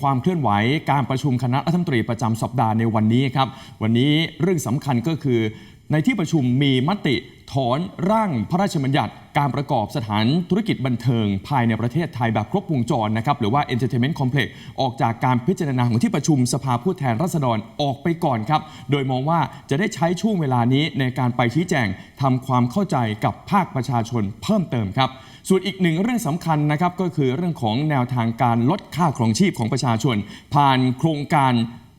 ความเคลื่อนไหวการประชุมคณะรัฐมนตรีประจำสัปดาห์ในวันนี้ครับ วันนี้เรื่องสำคัญก็คือในที่ประชุมมีมติ ถอนร่างพระราชบัญญัติการประกอบสถานธุรกิจบันเทิง ภายในประเทศไทยแบบครบวงจรนะครับหรือว่า Entertainment Complex ออกจากการพิจารณาของที่ประชุมสภาผู้แทนราษฎรออกไปก่อนครับ โดยมองว่าจะได้ใช้ช่วงเวลานี้ในการไปชี้แจงทำความเข้าใจกับภาคประชาชนเพิ่มเติมครับ ส่วนอีกหนึ่งเรื่องสำคัญนะครับก็คือเรื่องของแนวทางการลดค่าครองชีพของประชาชน ผ่านโครงการ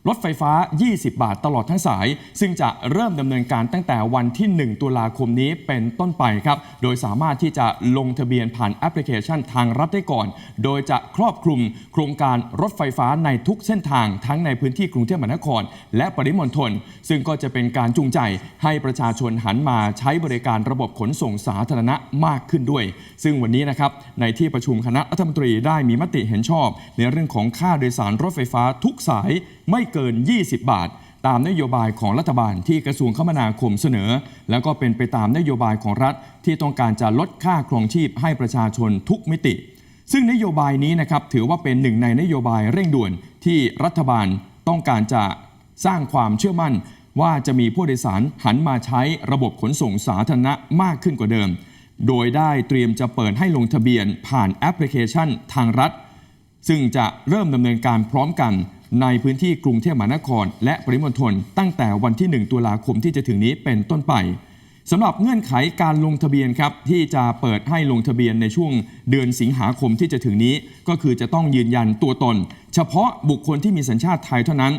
รถไฟฟ้า 20 บาทตลอดทั้งสาย ซึ่งจะเริ่มดำเนินการตั้งแต่วันที่ 1 ตุลาคมนี้เป็นต้นไปครับ โดยสามารถที่จะลงทะเบียนผ่านแอปพลิเคชันทางรัฐได้ก่อน โดยจะครอบคลุมโครงการรถไฟฟ้าในทุกเส้นทางทั้งในพื้นที่กรุงเทพมหานคร และปริมณฑล ซึ่งก็จะเป็นการจูงใจให้ประชาชนหันมาใช้บริการระบบขนส่งสาธารณะมากขึ้นด้วย ซึ่งวันนี้นะครับในที่ประชุมคณะรัฐมนตรีได้มีมติเห็นชอบ ในเรื่องของค่าโดยสารรถไฟฟ้าทุกสายไม่เกิน 20 บาท ตามนโยบายของรัฐบาลที่กระทรวงคมนาคมเสนอ แล้วก็เป็นไปตามนโยบายของรัฐ ที่ต้องการจะลดค่าครองชีพให้ประชาชนทุกมิติ ซึ่งนโยบายนี้นะครับถือว่าเป็นหนึ่งในนโยบายเร่งด่วนที่รัฐบาลต้องการจะสร้างความเชื่อมั่น ว่าจะมีผู้โดยสารหันมาใช้ระบบขนส่งสาธารณะมากขึ้นกว่าเดิม โดยได้เตรียมจะเปิดให้ลงทะเบียนผ่านแอปพลิเคชันทางรัฐ ซึ่งจะเริ่มดำเนินการพร้อมกัน ในพื้นที่กรุงเทพมหานคร และปริมณฑลตั้งแต่วันที่ 1 ตุลาคมที่จะถึงนี้เป็นต้นไปสำหรับเงื่อนไขการลงทะเบียนครับที่จะเปิดให้ลงทะเบียนในช่วงเดือนสิงหาคมที่จะถึงนี้ ก็คือจะต้องยืนยันตัวตน เฉพาะบุคคลที่มีสัญชาติไทยเท่านั้น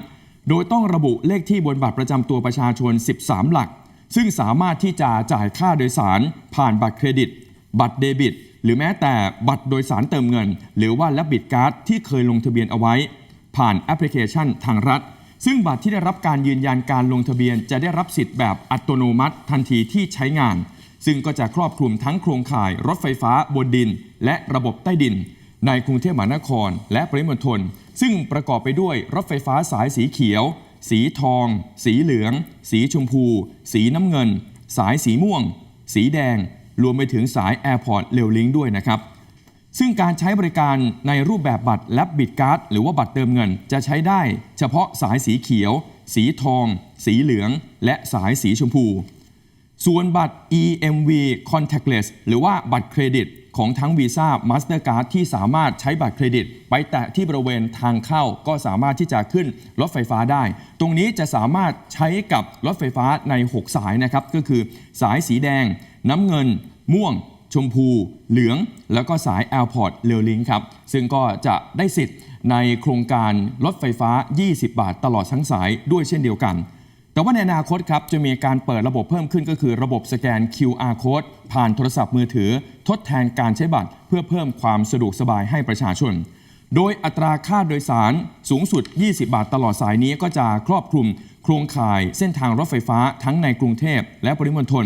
โดยต้องระบุเลขที่บนบัตรประจำตัวประชาชน 13 หลัก ซึ่งสามารถที่จะจ่ายค่าโดยสาร ผ่านบัตรเครดิต บัตรเดบิต หรือแม้แต่บัตรโดยสารเติมเงิน หรือว่าและบิตการ์ดที่เคยลงทะเบียนเอาไว้ ผ่านแอปพลิเคชันทางรัฐ ซึ่งบัตรที่ได้รับการยืนยันการลงทะเบียน จะได้รับสิทธิ์แบบอัตโนมัติทันทีที่ใช้งาน ซึ่งก็จะครอบคลุมทั้งโครงข่าย รถไฟฟ้าบนดิน และระบบใต้ดิน ในกรุงเทพมหานคร และปริมณฑลซึ่งประกอบไปด้วยรถไฟฟ้าสายสีเขียว สีทอง สีเหลือง สีชมพู สีน้ำเงิน สายสีม่วง สีแดง รวมไปถึงสาย Airport เรลลิงด้วยนะครับ ซึ่งการใช้บริการในรูปแบบบัตรและบิตการ์ดหรือว่าบัตรเติมเงิน จะใช้ได้ เฉพาะสายสีเขียว สีทอง สีเหลือง และสายสีชมพู ส่วนบัตร EMV Contactless หรือว่าบัตรเครดิตของทั้ง Visa Mastercard ที่สามารถใช้บัตรเครดิต ไปแตะที่บริเวณทางเข้าก็สามารถที่จะขึ้นรถไฟฟ้าได้ ตรงนี้จะสามารถใช้กับรถไฟฟ้าใน 6 สายนะครับ ก็คือสายสีแดง น้ำเงิน ม่วง ชมพูเหลือง แล้วก็สาย Airport เรลลิงครับ ซึ่งก็จะได้สิทธิ์ในโครงการรถไฟฟ้า 20 บาท ตลอดทั้งสายด้วยเช่นเดียวกัน แต่ว่าในอนาคตครับจะมีการเปิดระบบเพิ่มขึ้นก็คือระบบสแกน QR code ผ่านโทรศัพท์มือถือ ทดแทนการใช้บัตร เพื่อเพิ่มความสะดวกสบายให้ประชาชน โดยอัตราค่าโดยสารสูงสุด 20 บาทตลอดสายนี้ก็จะครอบคลุมโครงข่ายเส้นทางรถไฟฟ้าทั้งในกรุงเทพและปริมณฑล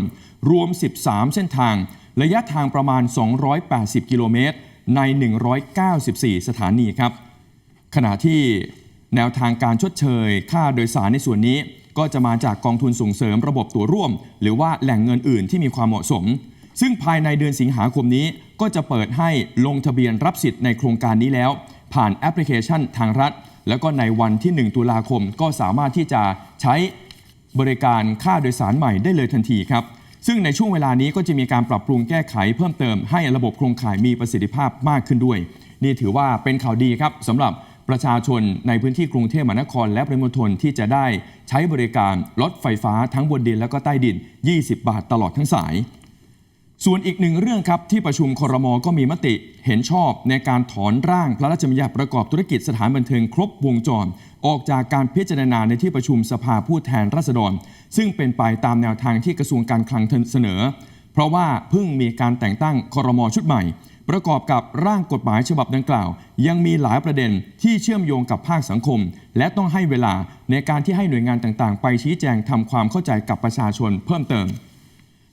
รวม 13 เส้นทาง ระยะทางประมาณ 280 กิโลเมตร ใน 194 สถานีครับ ขณะที่แนวทางการชดเชย ค่าโดยสารในส่วนนี้ ก็จะมาจากกองทุนส่งเสริมระบบตั๋วร่วม หรือว่าแหล่งเงินอื่นที่มีความเหมาะสม ซึ่งภายในเดือนสิงหาคมนี้ ก็จะเปิดให้ลงทะเบียนรับสิทธิ์ในโครงการนี้แล้ว ผ่านแอปพลิเคชันทางรัฐ แล้วก็ในวันที่ 1 ตุลาคมก็สามารถที่จะใช้บริการค่าโดยสารใหม่ได้เลยทันทีครับ ซึ่งในช่วงเวลานี้ก็จะมีการปรับปรุงแก้ไขเพิ่มเติมให้ระบบโครงข่ายมีประสิทธิภาพมากขึ้นด้วย นี่ถือว่าเป็นข่าวดีครับสำหรับประชาชนในพื้นที่กรุงเทพมหานคร และปริมณฑลที่จะได้ใช้บริการรถไฟฟ้าทั้งบนดินและก็ใต้ดิน 20 บาทตลอดทั้งสาย ส่วนอีกหนึ่งเรื่องครับที่ประชุมครมก็มีมติเห็นชอบในการถอนร่างพระราชบัญญัติประกอบธุรกิจสถานบันเทิงครบวงจร ออกจากการพิจารณาในที่ประชุมสภาผู้แทนราษฎร ซึ่งเป็นไปตามแนวทางที่กระทรวงการคลังเสนอ เพราะว่าเพิ่งมีการแต่งตั้งครมชุดใหม่ ประกอบกับร่างกฎหมายฉบับดังกล่าว ยังมีหลายประเด็นที่เชื่อมโยงกับภาคสังคม และต้องให้เวลาในการที่ให้หน่วยงานต่างๆ ไปชี้แจงทำความเข้าใจกับประชาชนเพิ่มเติม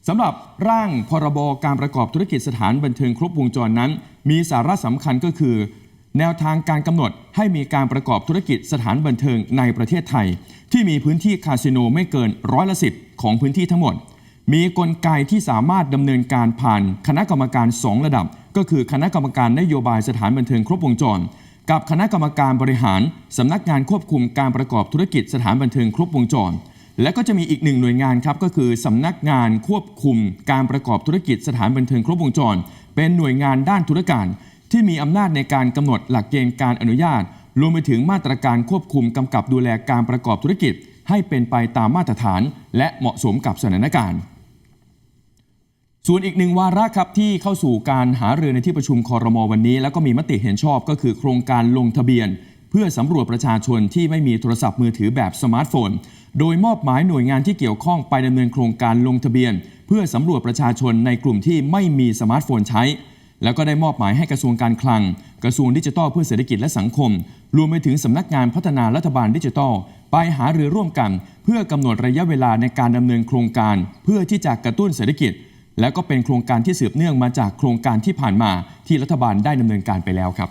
สำหรับร่างพรบการประกอบธุรกิจสถานบันเทิงครบวงจรนั้น มีสาระสำคัญก็คือ แนวทางการกำหนดให้มีการประกอบธุรกิจสถานบันเทิงในประเทศไทย ที่มีพื้นที่คาสิโนไม่เกินร้อยละสิบของพื้นที่ทั้งหมด มีกลไกที่สามารถดำเนินการผ่านคณะกรรมการ 2 ระดับ ก็คือคณะกรรมการนโยบายสถานบันเทิงครบวงจร กับคณะกรรมการบริหารสำนักงานควบคุมการประกอบธุรกิจสถานบันเทิงครบวงจร และก็จะมีอีกหนึ่งหน่วยงานครับก็คือสำนักงานควบคุมการประกอบธุรกิจสถานบันเทิงครบวงจร เป็นหน่วยงานด้านธุรการ ที่มีอำนาจในการกำหนดหลักเกณฑ์การอนุญาต รวมไปถึงมาตรการควบคุมกำกับดูแลการประกอบธุรกิจ ให้เป็นไปตามมาตรฐาน และเหมาะสมกับสถานการณ์ ส่วนอีกหนึ่งวาระครับที่เข้าสู่การหารือในที่ประชุมคอรมอวันนี้ แล้วก็มีมติเห็นชอบก็คือโครงการลงทะเบียน เพื่อสำรวจประชาชนที่ไม่มีโทรศัพท์มือถือแบบสมาร์ทโฟน โดยมอบหมายหน่วยงานที่เกี่ยวข้องไปดำเนินโครงการลงทะเบียน เพื่อสำรวจประชาชนในกลุ่มที่ไม่มีสมาร์ทโฟนใช้ แล้วก็ได้มอบหมายให้กระทรวงการคลัง กระทรวงดิจิทัลเพื่อเศรษฐกิจและสังคม รวมไปถึงสำนักงานพัฒนารัฐบาลดิจิทัล ไปหารือร่วมกัน เพื่อกำหนดระยะเวลาในการดำเนินโครงการ เพื่อที่จะกระตุ้นเศรษฐกิจ และก็เป็นโครงการที่สืบเนื่องมาจากโครงการที่ผ่านมาที่รัฐบาลได้ดำเนินการไปแล้วครับ